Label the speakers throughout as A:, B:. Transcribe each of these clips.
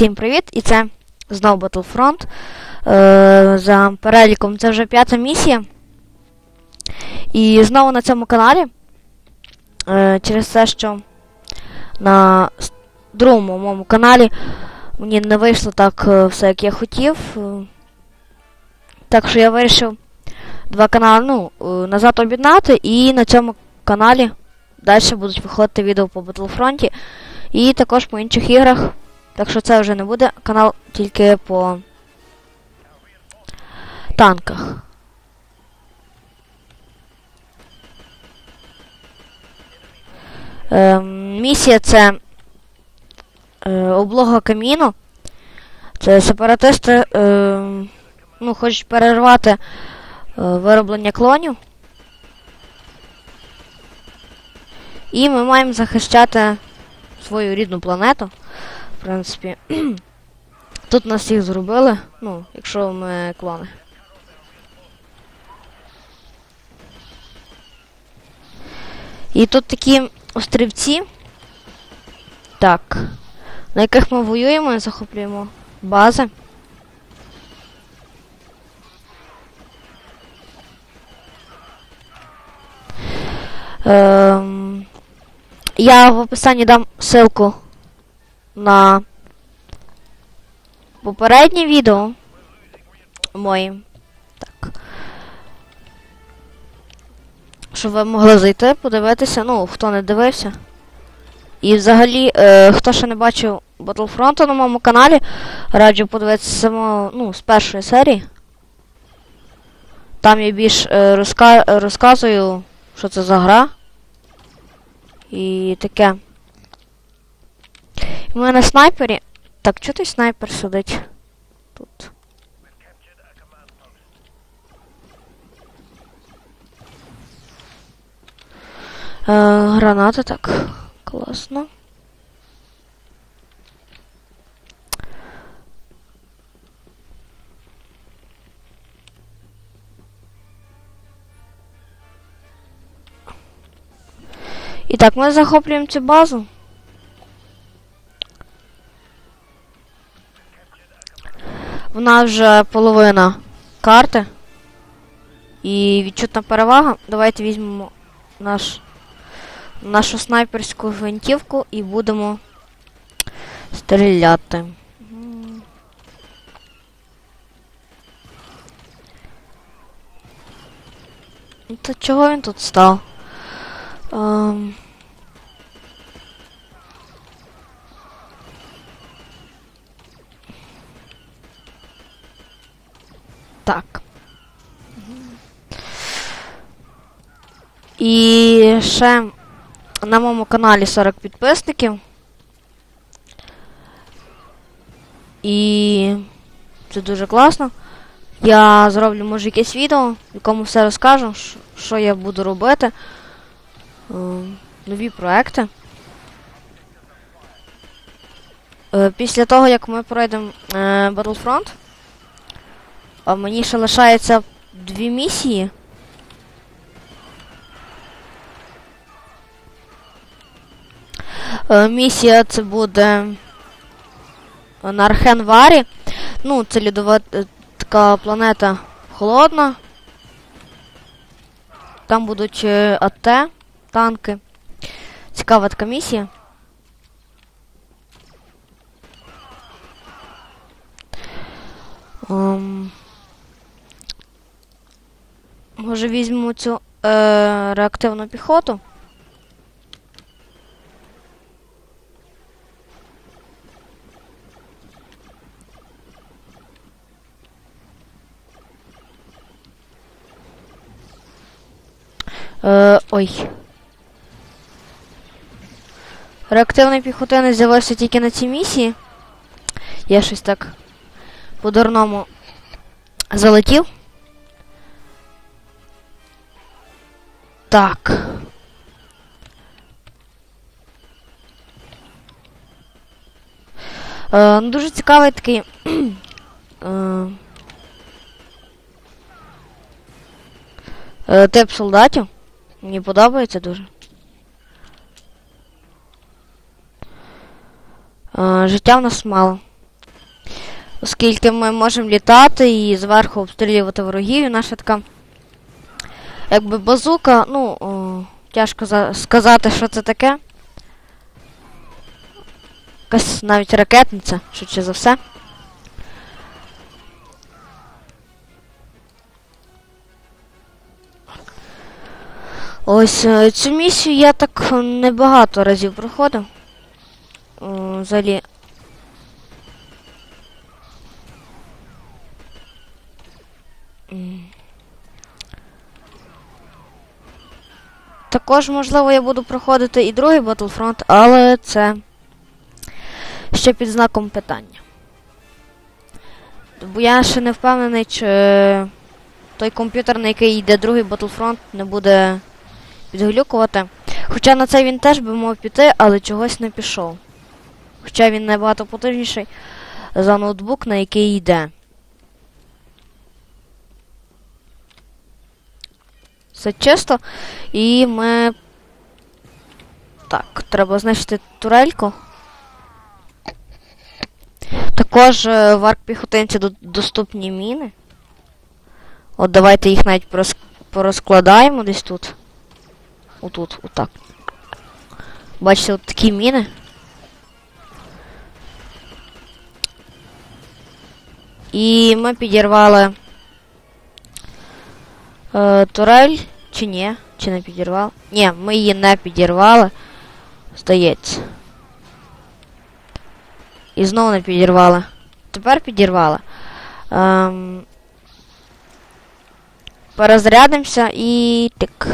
A: Всім привіт! І це знову Battlefront. Е, за переліком це вже п'ята місія. І знову на цьому каналі. Е, через те, що на другому моєму каналі мені не вийшло так е, все, як я хотів. Е, так що я вирішив два канали ну, е, назад об'єднати, і на цьому каналі далі будуть виходити відео по Battlefront і також по інших іграх. Так що це вже не буде канал тільки по танках. Ем, місія це е, облога каміну. Це сепаратисти е, ну, хочуть перервати е, вироблення клонів. І ми маємо захищати свою рідну планету. Принципі, тут нас їх зробили, ну, якщо ми клони. І тут такі острівці. Так. На яких ми воюємо і захоплюємо бази. Ем, я в описанні дам ссылку на попереднє відео моє. Так. Щоб ви могли зайти, подивитися, ну, хто не дивився. І взагалі, е, хто ще не бачив Battlefront на моєму каналі, раджу подивитися само, ну, з першої серії. Там я більш е, розка розказую, що це за гра. І таке. У на снайпері. Так, чого той снайпер сидить? Тут. Е, гранати так. Класно. І так, ми захоплюємо цю базу. В нас вже половина карти. І відчутна перевага. Давайте візьмемо наш, нашу снайперську гвинтівку і будемо стріляти. То чого він тут став? Ем... Так. І ще на моєму каналі 40 підписників. І це дуже класно. Я зроблю, може, якесь відео, в якому все розкажу, що, я буду робити. Е, нові проекти. Е, після того, як ми пройдемо е, Battlefront, а мені ще лишається дві місії. Е, місія це буде на Архенварі. Ну, це льодова е, така планета холодна. Там будуть е, АТ, танки. Цікава така місія. Ем, може візьмемо цю е, реактивну піхоту. Е, ой. Реактивний піхотинець з'явився тільки на цій місії. Я щось так по-дурному залетів. Так. Е, ну, дуже цікавий такий. е, е, тип солдатів. Мені подобається дуже. Е, життя в нас мало. Оскільки ми можемо літати і зверху обстрілювати ворогів, наша така якби базука, ну, о, тяжко за- сказати, що це таке. Якась навіть ракетниця, швидше за все. Ось е, цю місію я так е, небагато разів проходив. Взагалі. Також, можливо, я буду проходити і другий Battlefront, але це ще під знаком питання. Бо я ще не впевнений, чи той комп'ютер, на який йде другий Battlefront, не буде підглюкувати. Хоча на це він теж би мав піти, але чогось не пішов. Хоча він набагато потужніший за ноутбук, на який йде. Все чисто. І ми. Так, треба знищити турельку. Також е, в арк-піхотинці до- доступні міни. От давайте їх навіть порозк- порозкладаємо десь тут. Отут, отак. Бачите, от такі міни. І ми підірвали е, турель, чи ні? Чи не підірвали? Ні, ми її не підірвали. Здається. І знову не підірвали. Тепер підірвали. Ем, перезарядимося і тик.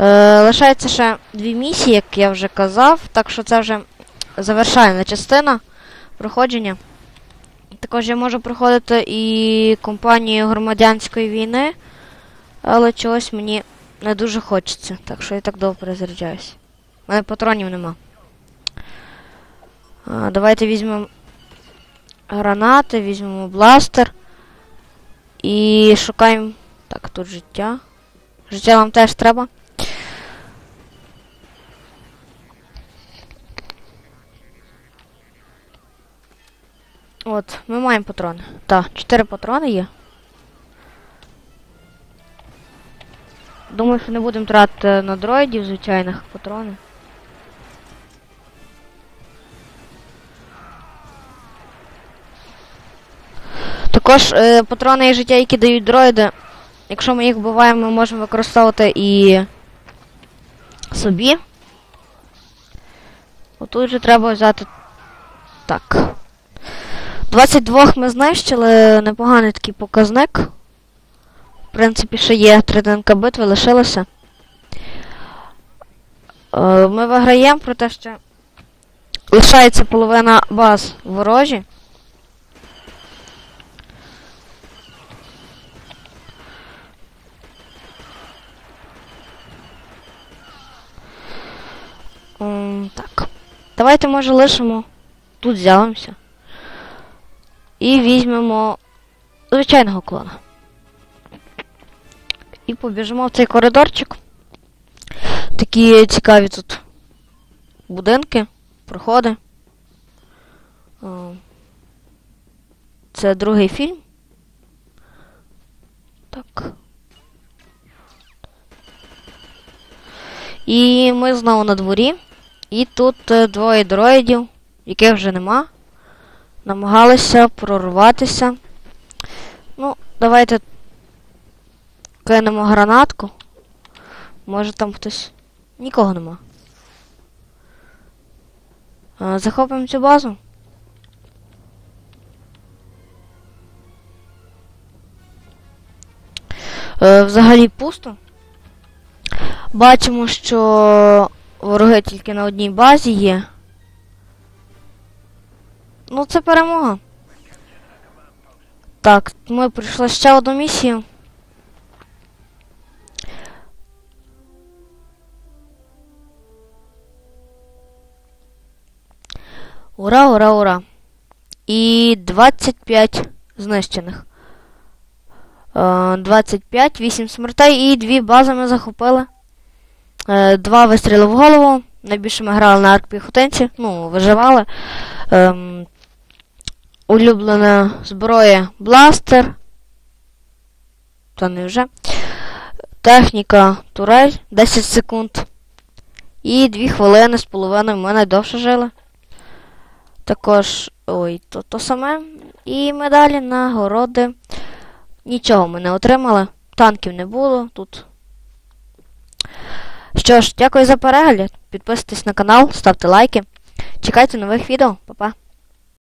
A: Е, лишається ще дві місії, як я вже казав, так що це вже завершальна частина проходження. Також я можу проходити і компанію громадянської війни, але чогось мені не дуже хочеться, так що я так довго перезаряджаюсь. У мене патронів нема. А, давайте візьмемо гранати, візьмемо бластер і шукаємо. Так, тут життя. Життя нам теж треба. От, ми маємо патрони. Так, 4 патрони є. Думаю, що не будемо тратити на дроїдів звичайних патрони. Також е, патрони і життя, які дають дроїди, якщо ми їх вбиваємо, ми можемо використовувати і собі. Отут же треба взяти. Так. 22 ми знищили, непоганий такий показник. В принципі, ще є третинка битви, лишилося. Е, Ми виграємо, проте що лишається половина баз ворожі. Так. Давайте, може, лишимо. Тут з'явимося. І візьмемо звичайного клона. І побіжимо в цей коридорчик. Такі цікаві тут будинки, проходи. Це другий фільм. Так. І ми знову на дворі. І тут е, двоє дроїдів, яких вже нема. Намагалися прорватися. Ну, давайте кинемо гранатку. Може там хтось. Нікого нема. Захопимо цю базу. Е, взагалі пусто. Бачимо, що вороги тільки на одній базі є. Ну, це перемога. Так, ми пройшли ще одну місію. Ура, ура, ура. І 25 знищених. Е, 25, 8 смертей і дві бази ми захопили. Е, два вистріли в голову. Найбільше ми грали на аркпіхотинці, ну, виживали. Улюблена зброя бластер. Та не вже. Техніка турель 10 секунд. І 2 хвилини з половиною ми найдовше жили. Також. Ой, то то саме. І медалі нагороди. Нічого ми не отримали. Танків не було тут. Що ж, дякую за перегляд. Підписуйтесь на канал, ставте лайки. Чекайте нових відео. Па-па.